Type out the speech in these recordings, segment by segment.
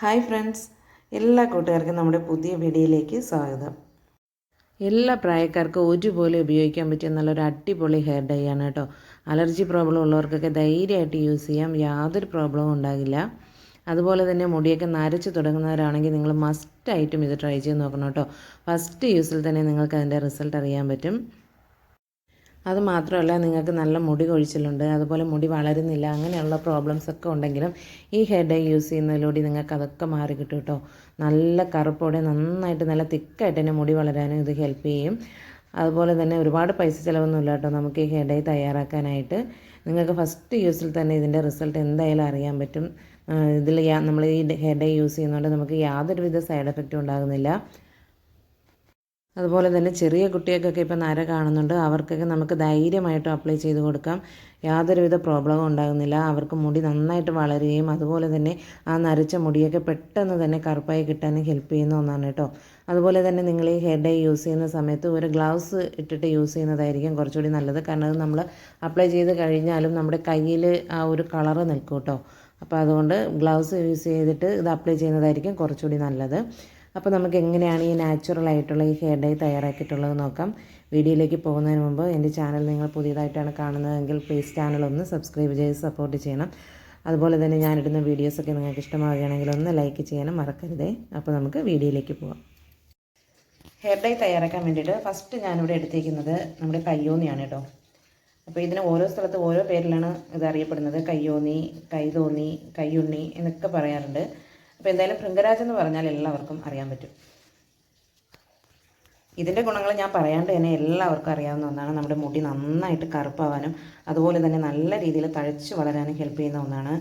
Hi friends. എല്ലാ കൂട്ടുകാർക്കും നമ്മുടെ പുതിയ വീഡിയോയിലേക്ക് സ്വാഗതം. എല്ലാ പ്രായക്കാർക്കും ഒരുപോലെ ഉപയോഗിക്കാൻ പറ്റിയ നല്ലൊരു അടിപൊളി ഹെയർ ഡൈ ആണ് കേട്ടോ. അലർജി പ്രോബ്ലം ഉള്ളവർക്കൊക്കെ ധൈര്യമായിട്ട് യൂസ് ചെയ്യാം. യാതൊരു പ്രോബ്ലവും ഉണ്ടാകില്ല. അതുപോലെ തന്നെ മുടിയൊക്കെ നരച്ച് തുടങ്ങുന്നവരാണെങ്കിൽ നിങ്ങൾ മസ്റ്റ് മസ്റ്റായിട്ടും ഇത് ട്രൈ ചെയ്ത് നോക്കണം കേട്ടോ. ഫസ്റ്റ് യൂസിൽ തന്നെ നിങ്ങൾക്ക് അതിന്റെ റിസൾട്ട് അറിയാൻ പറ്റും. അത് മാത്രമല്ല നിങ്ങൾക്ക് നല്ല മുടി കൊഴിച്ചിലുണ്ട് അതുപോലെ മുടി വളരുന്നില്ല അങ്ങനെയുള്ള പ്രോബ്ലംസ് ഒക്കെ ഉണ്ടെങ്കിലും ഈ ഹെയർ ഡൈ യൂസ് ചെയ്യുന്നതിലൂടെ നിങ്ങൾക്ക് അതൊക്കെ മാറി കിട്ടും കേട്ടോ. നല്ല കറുപ്പോടെ നന്നായിട്ട് നല്ല തിക്കായിട്ട് തന്നെ മുടി വളരാനും ഇത് ഹെൽപ്പ് ചെയ്യും. അതുപോലെ തന്നെ ഒരുപാട് പൈസ ചിലവൊന്നുമില്ല കേട്ടോ നമുക്ക് ഈ ഹെയർ ഡൈ തയ്യാറാക്കാനായിട്ട്. നിങ്ങൾക്ക് ഫസ്റ്റ് യൂസിൽ തന്നെ ഇതിന്റെ റിസൾട്ട് എന്തായാലും അറിയാൻ പറ്റും. ഇതിൽ നമ്മൾ ഈ ഹെയർ ഡൈ യൂസ് ചെയ്യുന്നതുകൊണ്ട് നമുക്ക് യാതൊരുവിധ സൈഡ് എഫക്റ്റും ഉണ്ടാകുന്നില്ല. അതുപോലെ തന്നെ ചെറിയ കുട്ടികൾക്കൊക്കെ ഇപ്പോൾ നര കാണുന്നുണ്ട്. അവർക്കൊക്കെ നമുക്ക് ധൈര്യമായിട്ടും അപ്ലൈ ചെയ്ത് കൊടുക്കാം. യാതൊരുവിധ പ്രോബ്ലവും ഉണ്ടാകുന്നില്ല. അവർക്ക് മുടി നന്നായിട്ട് വളരുകയും അതുപോലെ തന്നെ ആ നരച്ച മുടിയൊക്കെ പെട്ടെന്ന് തന്നെ കറുപ്പായി കിട്ടാനും ഹെൽപ്പ് ചെയ്യുന്ന ഒന്നാണ് കേട്ടോ. അതുപോലെ തന്നെ നിങ്ങൾ ഈ ഹെയർ ഡൈ യൂസ് ചെയ്യുന്ന സമയത്ത് ഒരു ഗ്ലൗസ് ഇട്ടിട്ട് യൂസ് ചെയ്യുന്നതായിരിക്കും കുറച്ചുകൂടി നല്ലത്. കാരണം അത് നമ്മൾ അപ്ലൈ ചെയ്ത് കഴിഞ്ഞാലും നമ്മുടെ കയ്യിൽ ആ ഒരു കളറ് നിൽക്കും കേട്ടോ. അപ്പോൾ അതുകൊണ്ട് ഗ്ലൗസ് യൂസ് ചെയ്തിട്ട് ഇത് അപ്ലൈ ചെയ്യുന്നതായിരിക്കും കുറച്ചുകൂടി നല്ലത്. അപ്പോൾ നമുക്ക് എങ്ങനെയാണ് ഈ നാച്ചുറൽ ആയിട്ടുള്ള ഈ ഹെയർ ഡൈ തയ്യാറാക്കിയിട്ടുള്ളത് നോക്കാം. വീഡിയോയിലേക്ക് പോകുന്നതിന് മുമ്പ് എന്റെ ചാനൽ നിങ്ങൾ പുതിയതായിട്ടാണ് കാണുന്നതെങ്കിൽ പ്ലീസ് ചാനൽ ഒന്ന് സബ്സ്ക്രൈബ് ചെയ്ത് സപ്പോർട്ട് ചെയ്യണം. അതുപോലെ തന്നെ ഞാനിടുന്ന വീഡിയോസൊക്കെ നിങ്ങൾക്ക് ഇഷ്ടമാവുകയാണെങ്കിൽ ഒന്ന് ലൈക്ക് ചെയ്യാനും മറക്കരുതേ. അപ്പോൾ നമുക്ക് വീഡിയോയിലേക്ക് പോകാം ഹെയർ ഡൈ തയ്യാറാക്കാൻ വേണ്ടിയിട്ട് ഫസ്റ്റ് ഞാനിവിടെ എടുത്തേക്കുന്നത് നമ്മുടെ കയ്യോന്നിയാണ് കേട്ടോ. അപ്പോൾ ഇതിന് ഓരോ സ്ഥലത്ത് ഓരോ പേരിലാണ് ഇത് അറിയപ്പെടുന്നത്. കയ്യോന്നി കൈതോന്നി കയ്യുണ്ണി എന്നൊക്കെ പറയാറുണ്ട്. അപ്പോൾ എന്തായാലും ഭൃംഗരാജ് എന്ന് പറഞ്ഞാൽ എല്ലാവർക്കും അറിയാൻ പറ്റും. ഇതിന്റെ ഗുണങ്ങൾ ഞാൻ പറയാണ്ട് തന്നെ എല്ലാവർക്കും അറിയാവുന്ന ഒന്നാണ്. നമ്മുടെ മുടി നന്നായിട്ട് കറുപ്പാവാനും അതുപോലെ തന്നെ നല്ല രീതിയിൽ തഴച്ച് വളരാനും ഹെൽപ്പ് ചെയ്യുന്ന ഒന്നാണ്.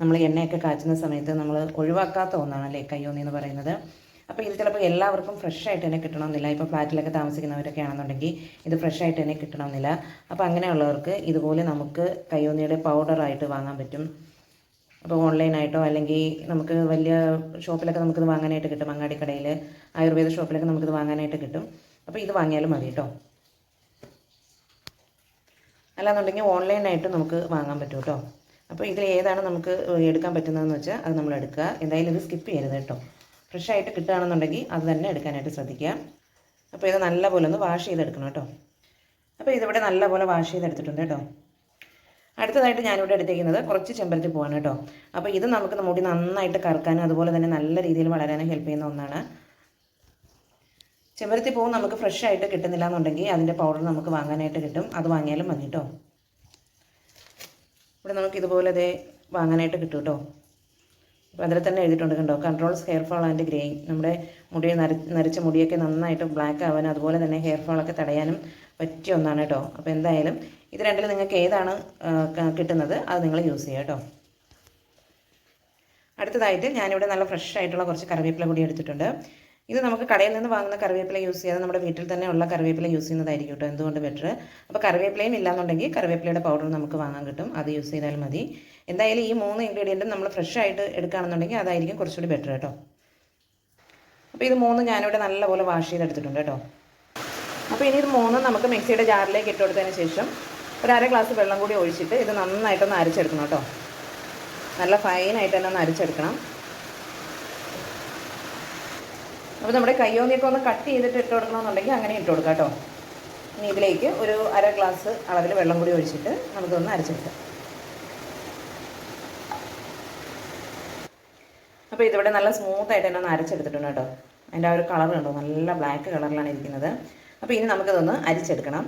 നമ്മൾ എണ്ണയൊക്കെ കാച്ചുന്ന സമയത്ത് നമ്മൾ ഒഴിവാക്കാത്ത ഒന്നാണ് അല്ലേ കയ്യോന്നി എന്ന് പറയുന്നത്. അപ്പോൾ ഇത് ചിലപ്പോൾ എല്ലാവർക്കും ഫ്രഷ് ആയിട്ട് തന്നെ കിട്ടണമെന്നില്ല. ഇപ്പോൾ ഫ്ലാറ്റിലൊക്കെ താമസിക്കുന്നവരൊക്കെ ആണെന്നുണ്ടെങ്കിൽ ഇത് ഫ്രഷ് ആയിട്ട് തന്നെ കിട്ടണമെന്നില്ല. അപ്പോൾ അങ്ങനെയുള്ളവർക്ക് ഇതുപോലെ നമുക്ക് കയ്യോന്നിയുടെ പൗഡറായിട്ട് വാങ്ങാൻ പറ്റും. അപ്പോൾ ഓൺലൈനായിട്ടോ അല്ലെങ്കിൽ നമുക്ക് വലിയ ഷോപ്പിലൊക്കെ നമുക്കിത് വാങ്ങാനായിട്ട് കിട്ടും അങ്ങാടിക്കടയിൽ ആയുർവേദ ഷോപ്പിലൊക്കെ നമുക്കിത് വാങ്ങാനായിട്ട് കിട്ടും. അപ്പോൾ ഇത് വാങ്ങിയാലും മതി കേട്ടോ. അല്ലാന്നുണ്ടെങ്കിൽ ഓൺലൈനായിട്ട് നമുക്ക് വാങ്ങാൻ പറ്റും കേട്ടോ. അപ്പോൾ ഇതിൽ ഏതാണ് നമുക്ക് എടുക്കാൻ പറ്റുന്നതെന്ന് വെച്ചാൽ അത് നമ്മൾ എടുക്കുക. എന്തായാലും ഇത് സ്കിപ്പ് ചെയ്യരുത് കേട്ടോ. ഫ്രഷ് ആയിട്ട് കിട്ടുകയാണെന്നുണ്ടെങ്കിൽ അത് തന്നെ എടുക്കാനായിട്ട് ശ്രദ്ധിക്കുക. അപ്പോൾ ഇത് നല്ലപോലെ ഒന്ന് വാഷ് ചെയ്തെടുക്കണം കേട്ടോ. അപ്പോൾ ഇതിവിടെ നല്ലപോലെ വാഷ് ചെയ്തെടുത്തിട്ടുണ്ട് കേട്ടോ. അടുത്തതായിട്ട് ഞാനിവിടെ എടുത്തേക്കുന്നത് കുറച്ച് ചെമ്പരത്തി പൂവാണ് കേട്ടോ. അപ്പോൾ ഇത് നമുക്ക് മുടി നന്നായിട്ട് കറക്കാനും അതുപോലെ തന്നെ നല്ല രീതിയിൽ വളരാനും ഹെൽപ്പ് ചെയ്യുന്ന ഒന്നാണ്. ചെമ്പരത്തി പൂവ് നമുക്ക് ഫ്രഷ് ആയിട്ട് കിട്ടുന്നില്ല എന്നുണ്ടെങ്കിൽ അതിന്റെ പൗഡർ നമുക്ക് വാങ്ങാനായിട്ട് കിട്ടും. അത് വാങ്ങിയാലും മതി കേട്ടോ. ഇവിടെ നമുക്ക് ഇതുപോലെ അതേ വാങ്ങാനായിട്ട് കിട്ടും കേട്ടോ. അപ്പോൾ അതിൽ തന്നെ എഴുതിയിട്ടുണ്ട് കണ്ടോ? Controls hair fall and greying നമ്മുടെ മുടി നര നരച്ച മുടിയൊക്കെ നന്നായിട്ട് ബ്ലാക്ക് ആവാനും അതുപോലെ തന്നെ ഹെയർ ഫാളൊക്കെ തടയാനും പറ്റിയ ഒന്നാണ് കേട്ടോ. അപ്പോൾ എന്തായാലും ഇത് രണ്ടിൽ നിങ്ങൾക്ക് ഏതാണ് കിട്ടുന്നത് അത് നിങ്ങൾ യൂസ് ചെയ്യുക കേട്ടോ. അടുത്തതായിട്ട് ഞാനിവിടെ നല്ല ഫ്രഷ് ആയിട്ടുള്ള കുറച്ച് കറിവേപ്പില കൂടി എടുത്തിട്ടുണ്ട്. ഇത് നമുക്ക് കടയിൽ നിന്ന് വാങ്ങുന്ന കറിവേപ്പില യൂസ് ചെയ്യാതെ നമ്മുടെ വീട്ടിൽ തന്നെ ഉള്ള കറിവേപ്പില യൂസ് ചെയ്യുന്നതായിരിക്കും കേട്ടോ. എന്തുകൊണ്ട് ബെറ്റർ അപ്പോൾ കറിവേപ്പിലയും ഇല്ലാന്നുണ്ടെങ്കിൽ കറിവേപ്പിലയുടെ പൗഡർ നമുക്ക് വാങ്ങാൻ കിട്ടും. അത് യൂസ് ചെയ്താൽ മതി. എന്തായാലും ഈ മൂന്ന് ഇൻഗ്രീഡിയന്റും നമ്മൾ ഫ്രഷ് ആയിട്ട് എടുക്കുകയാണെന്നുണ്ടെങ്കിൽ അതായിരിക്കും കുറച്ചുകൂടി ബെറ്റർ കേട്ടോ. അപ്പോൾ ഇത് മൂന്ന് ഞാനിവിടെ നല്ലപോലെ വാഷ് ചെയ്തെടുത്തിട്ടുണ്ട് കേട്ടോ. അപ്പോൾ ഇനി ഇത് മൂന്നും നമുക്ക് മിക്സിയുടെ ജാറിലേക്ക് ഇട്ട് കൊടുത്തതിന് ശേഷം ഒരു അര ഗ്ലാസ് വെള്ളം കൂടി ഒഴിച്ചിട്ട് ഇത് നന്നായിട്ടൊന്ന് അരച്ചെടുക്കണം കേട്ടോ. നല്ല ഫൈനായിട്ട് തന്നെ ഒന്ന് അരച്ചെടുക്കണം. അപ്പോൾ നമ്മുടെ കയ്യോന്നിയൊക്കെ ഒന്ന് കട്ട് ചെയ്തിട്ട് ഇട്ട് കൊടുക്കണമെന്നുണ്ടെങ്കിൽ അങ്ങനെ ഇട്ട് കൊടുക്കാം കേട്ടോ. ഇനി ഇതിലേക്ക് ഒരു അര ഗ്ലാസ് അളവിൽ വെള്ളം കൂടി ഒഴിച്ചിട്ട് നമുക്കൊന്ന് അരച്ചെടുക്കാം. അപ്പോൾ ഇതിവിടെ നല്ല സ്മൂത്തായിട്ട് തന്നെ ഒന്ന് അരച്ചെടുത്തിട്ടുണ്ട് കേട്ടോ. അതിന്റെ ആ ഒരു കളർ കണ്ടോ? നല്ല ബ്ലാക്ക് കളറിലാണ് ഇരിക്കുന്നത്. അപ്പോൾ ഇനി നമുക്കിതൊന്ന് അരിച്ചെടുക്കണം.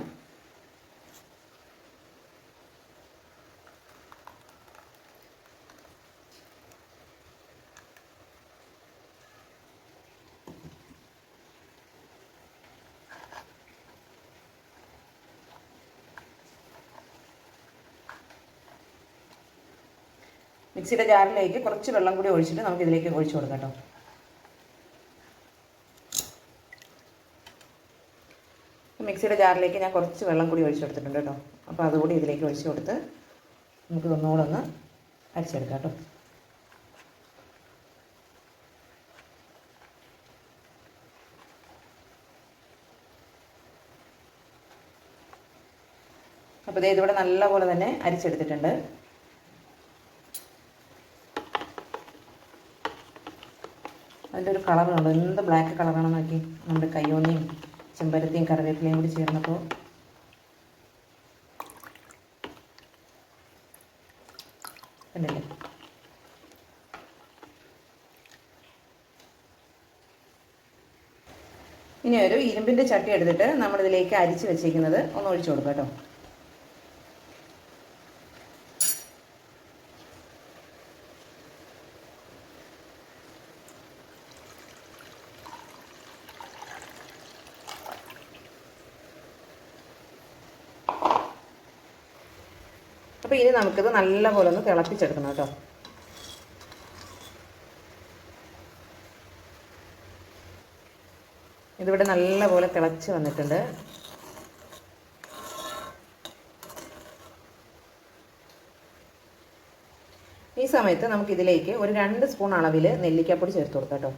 മിക്സിയുടെ ജാറിലേക്ക് കുറച്ച് വെള്ളം കൂടി ഒഴിച്ചിട്ട് നമുക്ക് ഇതിലേക്ക് ഒഴിച്ചു കൊടുക്കാം കേട്ടോ. മിക്സിയുടെ ജാറിലേക്ക് ഞാൻ കുറച്ച് വെള്ളം കൂടി ഒഴിച്ചു കൊടുത്തിട്ടുണ്ട് കേട്ടോ. അപ്പോൾ അതുകൂടി ഇതിലേക്ക് ഒഴിച്ചു കൊടുത്ത് നമുക്ക് ഒന്നുകൂടെ ഒന്ന് അരിച്ചെടുക്കാം കേട്ടോ. അപ്പോൾ ഇതേ ഇതിവിടെ നല്ലപോലെ തന്നെ അരിച്ചെടുത്തിട്ടുണ്ട്. അതിന്റെ ഒരു കളർ കണ്ടോ എന്ത് ബ്ലാക്ക് കളറാണെന്ന് നോക്കി. നമ്മുടെ കയ്യോന്നിയും ചെമ്പരത്തിയും കറിവേപ്പിലയും കൂടി ചേർന്നപ്പോൾ കണ്ടില്ലേ ഇനി ഒരു ഇരുമ്പിന്റെ ചട്ടി എടുത്തിട്ട് നമ്മളിതിലേക്ക് അരിച്ച് വെച്ചേക്കുന്നത് ഒന്ന് ഒഴിച്ചു കൊടുക്കാം കേട്ടോ. അപ്പോൾ ഇനി നമുക്കിത് നല്ലപോലെ ഒന്ന് തിളപ്പിച്ചെടുക്കണം കേട്ടോ. ഇതിവിടെ നല്ലപോലെ തിളച്ച് വന്നിട്ടുണ്ട്. ഈ സമയത്ത് നമുക്കിതിലേക്ക് ഒരു രണ്ട് സ്പൂൺ അളവിൽ നെല്ലിക്കാപ്പൊടി ചേർത്ത് കൊടുക്കാം കേട്ടോ.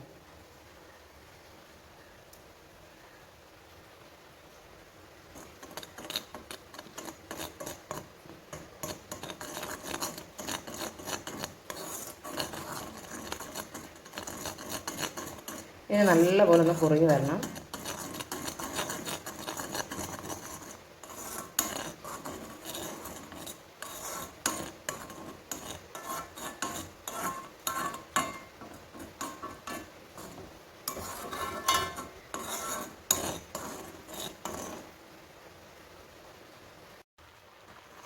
ഇനി നല്ലപോലെ ഒന്ന് കുറുകി വരണം.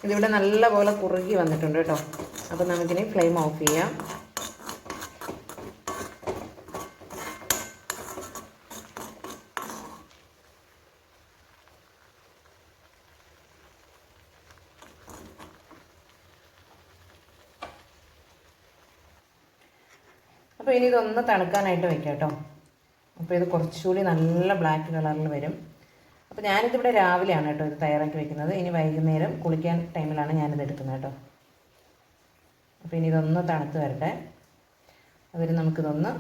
ഇതിവിടെ നല്ലപോലെ കുറുകി വന്നിട്ടുണ്ട് കേട്ടോ. അപ്പോൾ നമുക്കിനി ഫ്ലെയിം ഓഫ് ചെയ്യാം. അപ്പോൾ ഇനി ഇതൊന്ന് തണുക്കാനായിട്ട് വെക്കാം കേട്ടോ അപ്പോൾ ഇത് കുറച്ചുകൂടി നല്ല ബ്ലാക്ക് കളറിൽ വരും. അപ്പോൾ ഞാനിതിവിടെ രാവിലെയാണ് കേട്ടോ ഇത് തയ്യാറാക്കി വെക്കുന്നത്. ഇനി വൈകുന്നേരം കുളിക്കാൻ ടൈമിലാണ് ഞാനിത് എടുക്കുന്നത് കേട്ടോ. അപ്പോൾ ഇനി ഇതൊന്ന് തണുത്ത് വരട്ടെ. അവർ നമുക്കിതൊന്ന്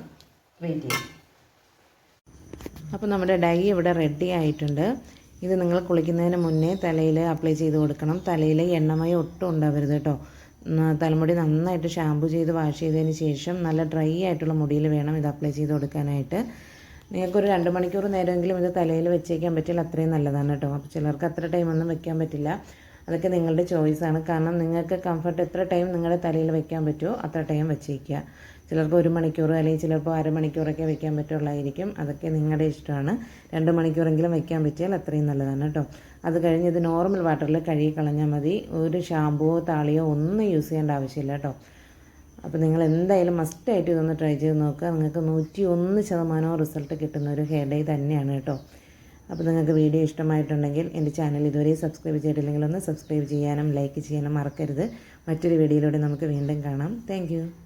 വെയിറ്റ് ചെയ്യാം. അപ്പോൾ നമ്മുടെ ഡൈ ഇവിടെ റെഡി ആയിട്ടുണ്ട്. ഇത് നിങ്ങൾ കുളിക്കുന്നതിന് മുന്നേ തലയിൽ അപ്ലൈ ചെയ്ത് കൊടുക്കണം. തലയിൽ എണ്ണമയം ഒട്ടും ഉണ്ടാവരുത് കേട്ടോ. തലമുടി നന്നായിട്ട് ഷാമ്പു ചെയ്ത് വാഷ് ചെയ്തതിന് ശേഷം നല്ല ഡ്രൈ ആയിട്ടുള്ള മുടിയിൽ വേണം ഇത് അപ്ലൈ ചെയ്ത് കൊടുക്കാനായിട്ട്. നിങ്ങൾക്കൊരു രണ്ട് മണിക്കൂർ നേരമെങ്കിലും ഇത് തലയിൽ വെച്ചേക്കാൻ പറ്റില്ല അത്രയും നല്ലതാണ് കേട്ടോ. അപ്പോൾ ചിലർക്ക് അത്ര ടൈമൊന്നും വെക്കാൻ പറ്റില്ല. അതൊക്കെ നിങ്ങളുടെ ചോയ്സാണ് കാരണം നിങ്ങൾക്ക് കംഫർട്ട് എത്ര ടൈം നിങ്ങളുടെ തലയിൽ വെക്കാൻ പറ്റുമോ അത്ര ടൈം വെച്ചേക്കുക. ചിലർക്ക് ഒരു മണിക്കൂർ അല്ലെങ്കിൽ ചിലപ്പോൾ അരമണിക്കൂറൊക്കെ വെക്കാൻ പറ്റുള്ളതായിരിക്കും അതൊക്കെ നിങ്ങളുടെ ഇഷ്ടമാണ്. രണ്ട് മണിക്കൂറെങ്കിലും വെക്കാൻ പറ്റിയാൽ അത്രയും നല്ലതാണ് കേട്ടോ. അത് കഴിഞ്ഞ് ഇത് നോർമൽ വാട്ടറിൽ കഴുകി കളഞ്ഞാൽ മതി. ഒരു ഷാമ്പുവോ താളിയോ ഒന്നും യൂസ് ചെയ്യേണ്ട ആവശ്യമില്ല കേട്ടോ. അപ്പോൾ നിങ്ങൾ എന്തായാലും മസ്റ്റായിട്ട് ഇതൊന്ന് ട്രൈ ചെയ്ത് നോക്കുക. നിങ്ങൾക്ക് നൂറ്റി ഒന്ന് ശതമാനവും റിസൾട്ട് കിട്ടുന്ന ഒരു ഹെയർ ഡേ തന്നെയാണ് കേട്ടോ. അപ്പോൾ നിങ്ങൾക്ക് വീഡിയോ ഇഷ്ടമായിട്ടുണ്ടെങ്കിൽ എന്റെ ചാനൽ ഇതുവരെ സബ്സ്ക്രൈബ് ചെയ്തിട്ടില്ലെങ്കിൽ ഒന്ന് സബ്സ്ക്രൈബ് ചെയ്യാനും ലൈക്ക് ചെയ്യാനും മറക്കരുത്. മറ്റൊരു വീഡിയോയിലൂടെ നമുക്ക് വീണ്ടും കാണാം. താങ്ക്